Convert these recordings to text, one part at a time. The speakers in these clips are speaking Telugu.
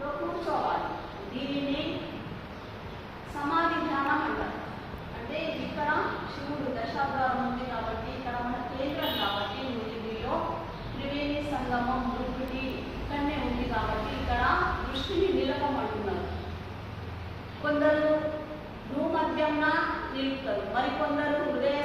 లో కూర్చోవాలి. దీనిని సమాధి ధ్యానం అంటారు. అంటే ఇక్కడ శివుడు దశాబ్దాలు ఉంది కాబట్టి ఇక్కడ మన కేంద్రం కాబట్టి మృతిలో త్రివేణి సంగమం మృతి ఇక్కడనే ఉంది కాబట్టి ఇక్కడ దృష్టిని నిలపమంటున్నారు. కొందరు భూమధ్యంన నిలుపుతారు. మరికొందరు హృదయ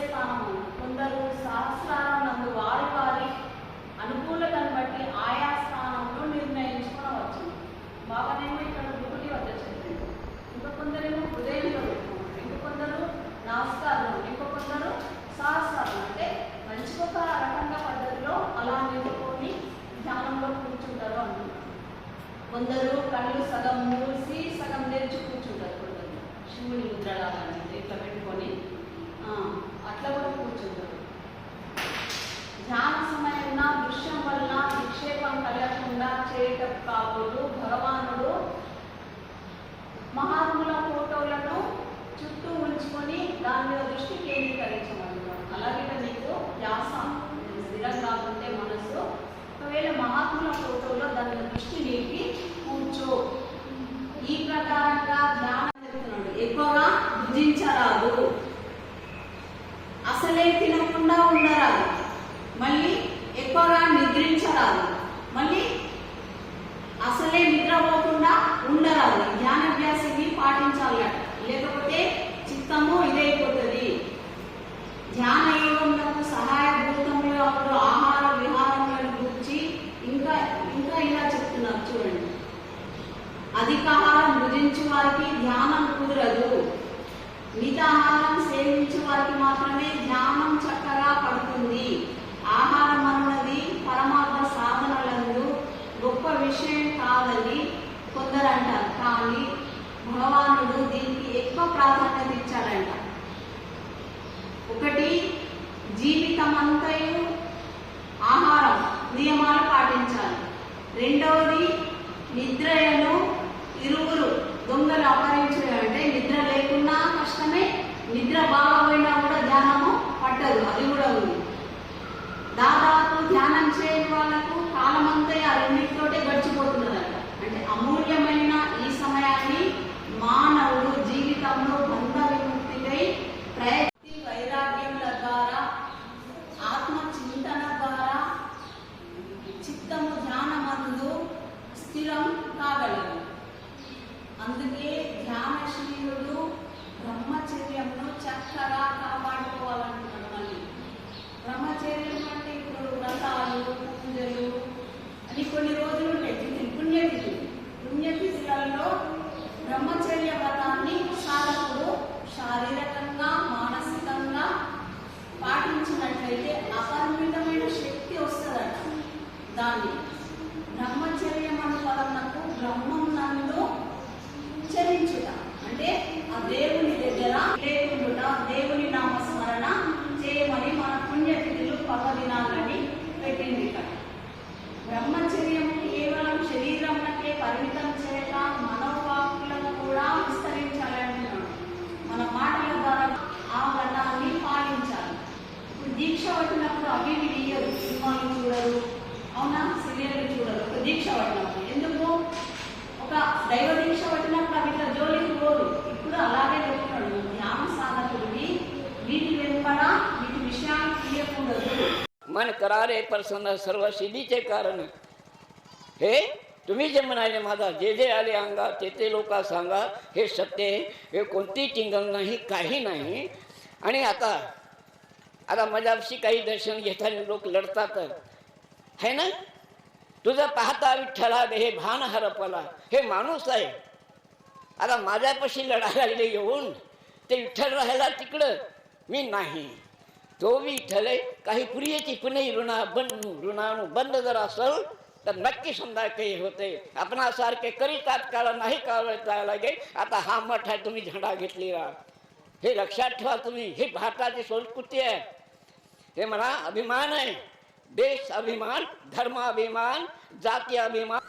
కొందరు కళ్ళు సగం మూసి సగం తెరిచి కూర్చుంటారు కొందరు. శివుని ముద్రలాగా ఇట్లా పెట్టుకొని ఆ, అట్లా కూడా కూర్చుంటారు. ధ్యాన సమయంలో దృశ్యం వలన విక్షేపం కలగకుండా చేయటం కాబోలు భగవానుడు. మహాత్ముల ఫోటోలను చుట్టూ ఉంచుకొని దాని మీద దృష్టి కేంద్రీకరించమంటున్నాడు అలాగే భుజించరాదు అసలే తినకుండా ఉండరాదు. మళ్ళీ ఎక్కువగా మితాహారం సేవించే వారికి మాత్రమే ధ్యానం చక్కగా పడుతుంది. ఆహారం అన్నది పరమార్థ సాధనలందు గొప్ప విషయం కాదని కొందరు అంటారు కానీ భగవానుడు దీనికి ఎక్కువ ప్రాధాన్యత ఇచ్చాడంట. ఒకటి జీవితం అంతయు ఆహారం నియమాలు పాటించాలి. రెండవది నిద్ర modelo పోరు ఇప్పుడు అలాగే చెప్తున్నాడు ధ్యాన సాధకుడిని వీటి వెంబడ వీటి విషయాలు తీయకూడదు मन करारे प्रसन्न सर्व सिद्धीचे कारण हे तुम्ही जे म्हणाले माझा जे जे आले अंगा ते ते लोक सांगा हे सत्य आहे हे कोणती टिंगल नाही काही नाही आणि आता आता माझ्याशी काही दर्शन घेताना लोक लढतात है ना तुझं पाहता विठ्ठला हे भान हरपला हे माणूस आहे आता माझ्यापाशी लढा लागले येऊन ते विठ्ठल राहायला तिकडं. मी नाही. तो विठ्ठल आहे काही प्रियची पुणे ऋणा बंद ऋणाणू बंद जर असेल तर नक्की समजा काही होते. आपणासारखे करी तात्काळ नाही कावळता लागेल. आता हा मठ आहे तुम्ही झेंडा घेतलेला. हे लक्षात ठेवा तुम्ही हे भारताची संस्कृती आहे. हे म्हणा अभिमान आहे. देश अभिमान धर्माभिमान जाती अभिमान.